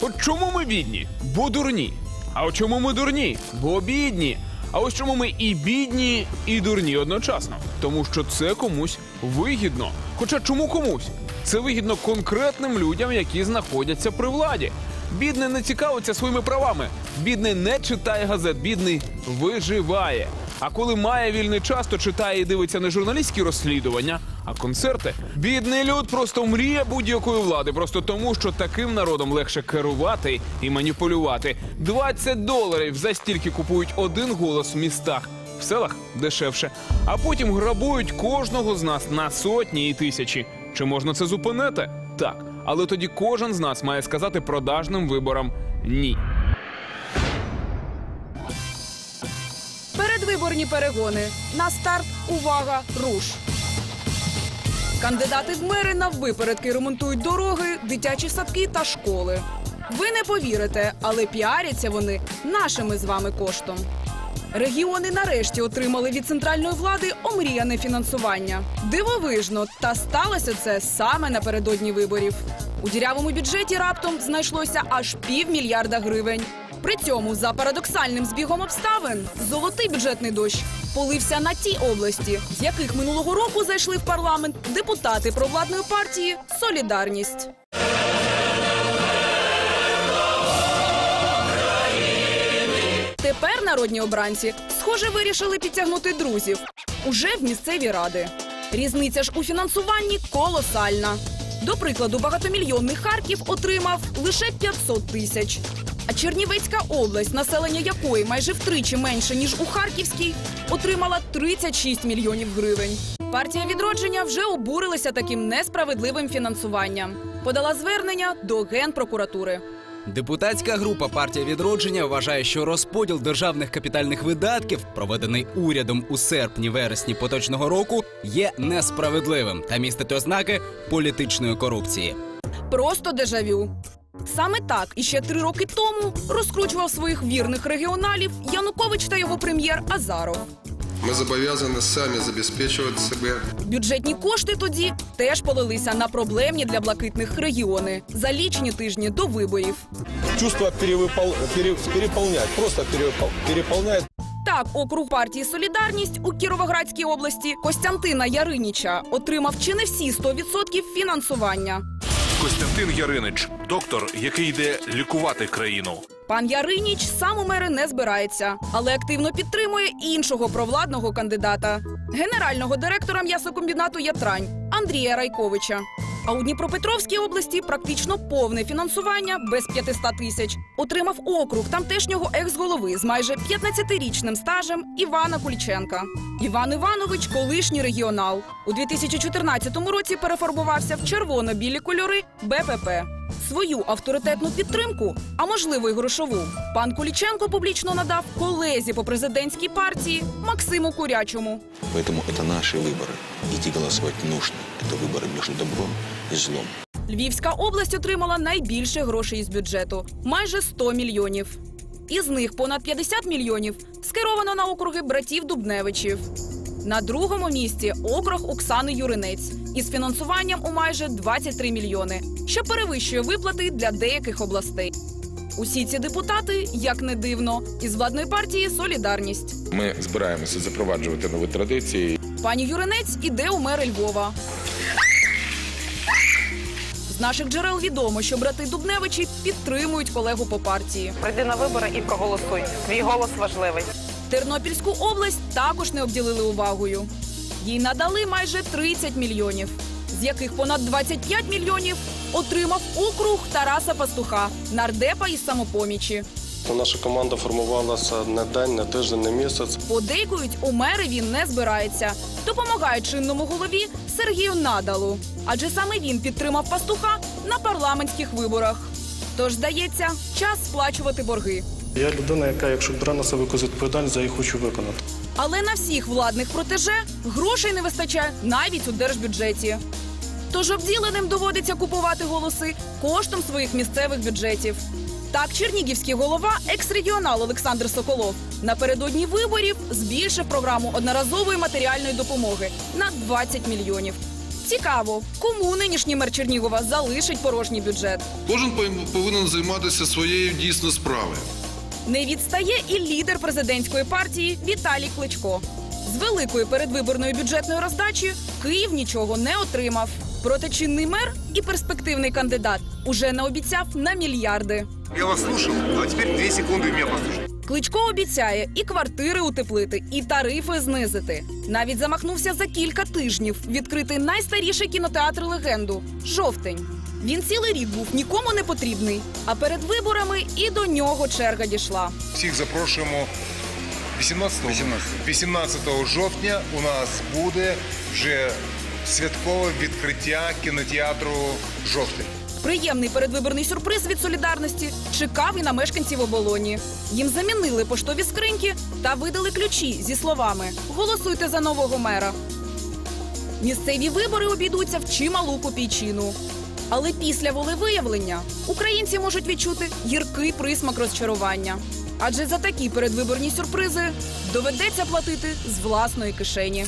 От чому ми бідні? Бо дурні. А от чому ми дурні? Бо бідні. А ось чому ми і бідні, і дурні одночасно. Тому що це комусь вигідно. Хоча чому комусь? Це вигідно конкретним людям, які знаходяться при владі. Бідний не цікавиться своїми правами. Бідний не читає газет, бідний виживає. А коли має вільний час, то читає і дивиться не журналістські розслідування, а концерти. Бідний люд просто мріє будь-якої влади, просто тому, що таким народом легше керувати і маніпулювати. 20 доларів за стільки купують один голос в містах. В селах дешевше, а потім грабують кожного з нас на сотні і тисячі. Чи можна це зупинити? Так, але тоді кожен з нас має сказати продажним виборам ні. Передвиборні перегони. На старт увага, руш. Кандидати в мери наввипередки ремонтують дороги, дитячі садки та школи. Ви не повірите, але піаряться вони нашими з вами коштом. Регіони нарешті отримали від центральної влади омріяне фінансування. Дивовижно, та сталося це саме напередодні виборів. У дірявому бюджеті раптом знайшлося аж півмільярда гривень. При цьому, за парадоксальним збігом обставин, золотий бюджетний дощ полився на ті області, з яких минулого року зайшли в парламент депутати провладної партії Солідарність. Тепер народні обранці, схоже, вирішили підтягнути друзів уже в місцеві ради. Різниця ж у фінансуванні колосальна. До прикладу, багатомільйонний Харків отримав лише 500 тисяч. А Чернівецька область, населення якої майже втричі менше ніж у Харківській, отримала 36 мільйонів гривень. Партія відродження вже обурилася таким несправедливим фінансуванням. Подала звернення до генпрокуратури. Депутатська група партія відродження вважає, що розподіл державних капітальних видатків, проведений урядом у серпні-вересні поточного року, є несправедливим та містить ознаки політичної корупції. Просто дежавю. Саме так іще три роки тому розкручував своїх вірних регіоналів Янукович та його прем'єр Азаров. Мы зобов'язані самі забезпечувати себе Бюджетні кошти тоді теж полилися на проблемні для блакитних регіони за лічені тижні до виборів. чувство перевыпол... пере- просто переполняет. Так, округ партії Солідарність у Кіровоградській області Костянтина Яриніча отримав чи не всі 100% фінансування. Костянтин Яринич, доктор, який йде лікувати країну. Пан Яриніч сам у мери не збирається, але активно підтримує іншого провладного кандидата генерального директора м'ясокомбінату Ятрань Андрія Райковича. А у Дніпропетровській області практично повне фінансування без 500 тисяч отримав округ тамтешнього екс-голови з майже 15-річним стажем Івана Кульченка. Іван Іванович колишній регіонал. У 2014 році перефарбувався в червоно-білі кольори БПП Свою авторитетну підтримку, а можливо й грошову, пан Куліченко публічно надав колезі по президентській партії Максиму Курячому. Поэтому это наши выборы. Идти голосовать нужно. Это выборы между добром и злом. Львівська область отримала найбільше грошей із бюджету майже 100 мільйонів. Із них понад 50 мільйонів скеровано на округи братів Дубневичів. На другому місці округ Оксани Юринець із фінансуванням у майже 23 мільйони, що перевищує виплати для деяких областей. Усі ці депутати, як не дивно, із владної партії Солідарність. Ми збираємося запроваджувати нові традиції. Пані Юринець іде у мери Львова. З наших джерел відомо, що брати Дубневичі підтримують колегу по партії. Прийди на вибори і проголосуй. Твій голос важливий. Тернопільську область також не обділили увагою. Їй надали майже 30 мільйонів, з яких понад 25 мільйонів отримав округ Тараса Пастуха, нардепа із самопомічі. Наша команда формувалася не день, не тиждень, не місяць. Подейкують, у мери він не збирається. Допомагає чинному голові Сергію Надалу. Адже саме він підтримав пастуха на парламентських виборах. Тож, здається, час сплачувати борги. Я людина, яка, якщо бере на себе якусь відповідальність, я її хочу виконати. Але на всіх владних протеже грошей не вистачає навіть у держбюджеті. Тож обділеним доводиться купувати голоси коштом своїх місцевих бюджетів. Так, чернігівський голова, екс-регіонал Олександр Соколов, напередодні виборів збільшив програму одноразової матеріальної допомоги на 20 мільйонів. Цікаво, кому нинішній мер Чернігова залишить порожній бюджет. Кожен повинен займатися своєю дійсно справою. Не відстає і лідер президентської партії Віталій Кличко. З великою передвиборною бюджетною роздачею Київ нічого не отримав. Проте чинний мер і перспективний кандидат уже наобіцяв на мільярди. Я вас слушал, а теперь две секунды меня послушайте. Кличко обіцяє і квартири утеплити, і тарифи знизити. Навіть замахнувся за кілька тижнів відкрити найстаріший кінотеатр легенду жовтень. Він цілий рік був нікому не потрібний. А перед виборами і до нього черга дійшла. Всіх запрошуємо 18 18 жовтня у нас буде вже святкове відкриття кінотеатру Жовтень. Приємний передвиборний сюрприз від солідарності чекав і на мешканців оболоні. Їм замінили поштові скриньки та видали ключі зі словами Голосуйте за нового мера. Місцеві вибори обійдуться в чималу копійчину. Але після волевиявлення українці можуть відчути гіркий присмак розчарування. Адже за такі передвиборні сюрпризи доведеться платити з власної кишені.